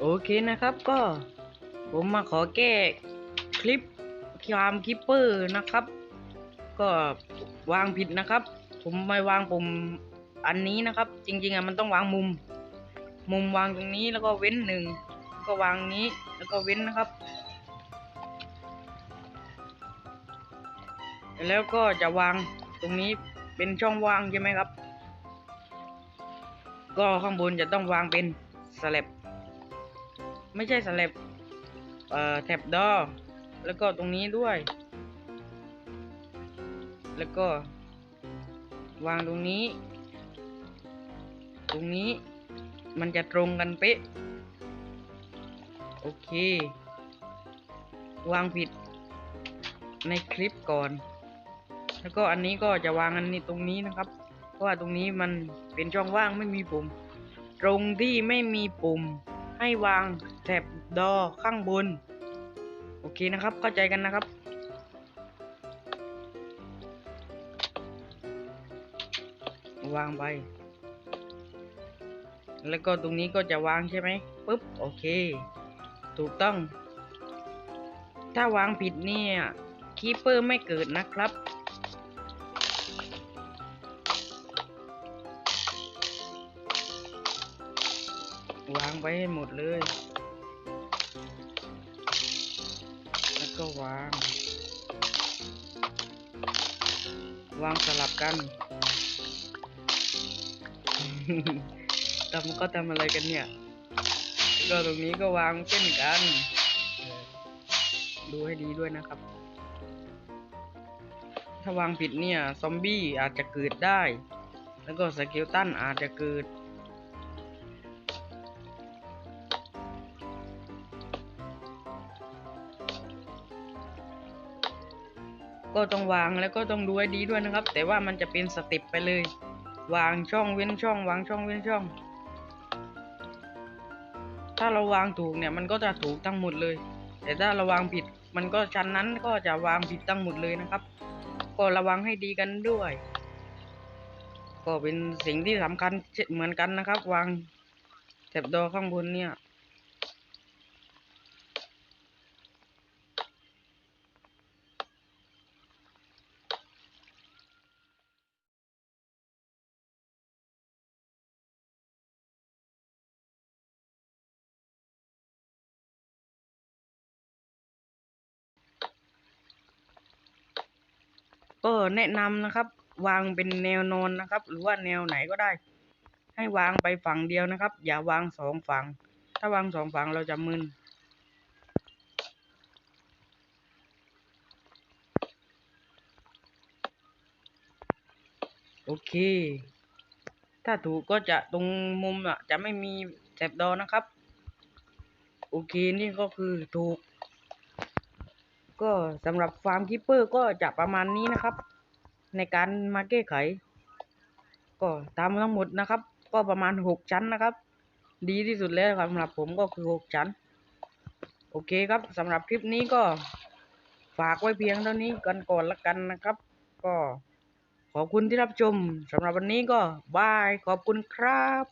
โอเคนะครับก็ ผมมาขอแก้คลิปความคิปเปอร์นะครับ ก็วางผิดนะครับ ผมไม่วางปุ่มอันนี้นะครับ จริงๆอะมันต้องวางมุม มุมวางตรงนี้แล้วก็เว้นหนึ่งก็วางนี้แล้วก็เว้นนะครับ แล้วก็จะวางตรงนี้เป็นช่องว่างใช่ไหมครับ ก็ข้างบนจะต้องวางเป็นสแลบ ไม่ใช่สแลบเอ่อแท็บดอแล้วก็ตรงนี้ด้วย แล้วก็ วางตรงนี้ ตรงนี้มันจะตรงกันเป๊ะ โอเค วางผิดในคลิปก่อน แล้วก็อันนี้ก็จะวางอันนี้ตรงนี้นะครับ เพราะว่าตรงนี้มันเป็นช่องว่างไม่มีปุ่ม ตรงที่ไม่มีปุ่มให้วาง แถบดอข้างบน โอเคนะครับ เข้าใจกันนะครับ วางไป แล้วก็ตรงนี้ก็จะวางใช่ไหมปุ๊บ โอเค ถูกต้อง ถ้าวางผิดเนี่ยคีเปอร์ไม่เกิดนะครับวางไปให้หมดเลย วาง วางสลับกันทำก็ทำอะไรกันเนี่ยก็ตรงนี้ก็วางเช่นกัน ดูให้ดีด้วยนะครับ ถ้าวางผิดเนี่ย ซอมบี้อาจจะเกิดได้ แล้วก็สเกลตันอาจจะเกิด ก็ต้องวางแล้วก็ต้องดูให้ดีด้วยนะครับ แต่ว่ามันจะเป็นสเต็ปไปเลย วางช่องเว้นช่อง วางช่องเว้นช่อง ถ้าเราวางถูกเนี่ยมันก็จะถูกทั้งหมดเลย แต่ถ้าเราวางผิดมันก็ชั้นนั้นก็จะวางผิดทั้งหมดเลยนะครับ ก็ระวังให้ดีกันด้วย ก็เป็นสิ่งที่สำคัญเช่นเหมือนกันนะครับ วางแถบดอข้างบนเนี่ย ก็แนะนำนะครับ วางเป็นแนวนอนนะครับ หรือว่าแนวไหนก็ได้ ให้วางไปฝั่งเดียวนะครับ อย่าวางสองฝั่ง ถ้าวางสองฝั่งเราจะมึนโอเค ถ้าถูกก็จะตรงมุมอะ จะไม่มีแถบดอนะครับ โอเค นี่ก็คือถูก ก็สำหรับฟาร์มคิปเปอร์ก็จะประมาณนี้นะครับ ในการมาแก้ไข ก็ตามทั้งหมดนะครับ ก็ประมาณหกชั้นนะครับ ดีที่สุดแล้วสำหรับผมก็คือหกชั้น โอเคครับสำหรับคลิปนี้ก็ฝากไว้เพียงเท่านี้กันก่อนละกันนะครับ ก็ขอบคุณที่รับชมสำหรับวันนี้ก็บายขอบคุณครับ